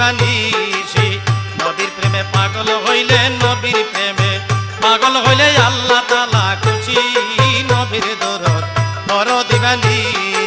দিবানিসি নবীর প্রেমে পাগল হইলে নবীর প্রেমে, পাগল হইলে আল্লাহ তালা খুশি। নবীর দরদ বড় দিবানিসি